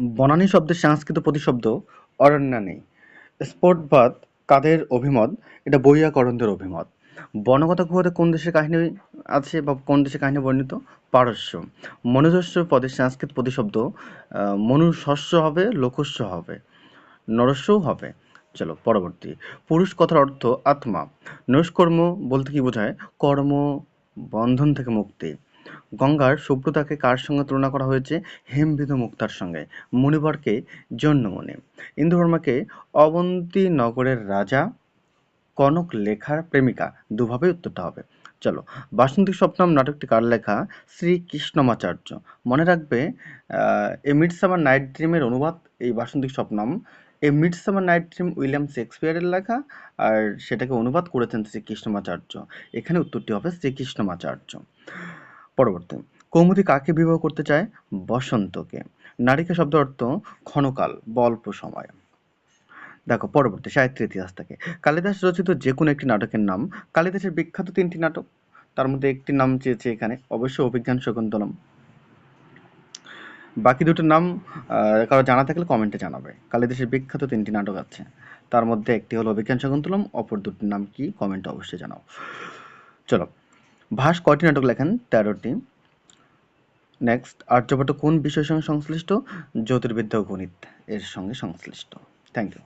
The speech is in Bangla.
বনানী শব্দের সংস্কৃত প্রতিশব্দ অরণ্যা নেই। স্পটবাদ কাদের অভিমত? এটা বৈয়াকরণদের অভিমত। বনগত গুহাতে কোন দেশের কাহিনী আছে বা কোন দেশের কাহিনী বর্ণিত? পারস্য। মনুজস্ব পদের সংস্কৃত প্রতিশব্দ মনুষস্য হবে, লোকস্য হবে, নরস্যও হবে। চলো, পরবর্তী। পুরুষ কথার অর্থ আত্মা। নৈষ্কর্ম বলতে কি বোঝায়? কর্ম, বন্ধন থেকে মুক্তি। গঙ্গার শুভ্রতাকে কার সঙ্গে তুলনা করা হয়েছে? হেমবিদ মুক্তার সঙ্গে। মণিবরকে জন্যমণি। ইন্দুবর্মাকে অবন্তী নগরের রাজা, কনক লেখার প্রেমিকা দুভাবে উত্তরটা হবে। চলো বাসন্তী স্বপ্নম নাটকটি কার লেখা? শ্রীকৃষ্ণমাচার্য। মনে রাখবে এ মিডসামার নাইট ড্রিমের অনুবাদ, এই Basanti Swapnam, a midsummer night dream William শেক্সপিয়ারের লেখা, আর সেটাকে অনুবাদ করেছেন শ্রীকৃষ্ণমাচার্য। এখানে উত্তরটি হবে শ্রীকৃষ্ণমাচার্য। পরবর্তী। কৌমুদী কাকে বিবাহ করতে চায়? বসন্তকে। নারিকা শব্দ অর্থ ক্ষণকাল বা অল্প সময়। দেখো, পরবর্তী, সাহিত্যের ইতিহাস থেকে। কালিদাস রচিত যে কোনো একটি নাটকের নাম, কালিদাসের বিখ্যাত তিনটি নাটক, তার মধ্যে একটি নাম চেয়েছে এখানে অবশ্যই অভিজ্ঞান শকুন্তলম। বাকি দুটোর নাম কারও জানা থাকলে কমেন্টে জানাবে। কালিদাসের বিখ্যাত তিনটি নাটক আছে। তার মধ্যে একটি হলো অভিজ্ঞান শকুন্তলম, অপর দুটির নাম কি? কমেন্টে অবশ্যই জানাও। চলো ভাস কয়টি নাটক লেখেন? তেরোটি। নেক্সট আর্যভট্ট কোন বিষয়ের সঙ্গে সংশ্লিষ্ট? জ্যোতির্বিদ্যা ও গণিত এর সঙ্গে সংশ্লিষ্ট। Thank you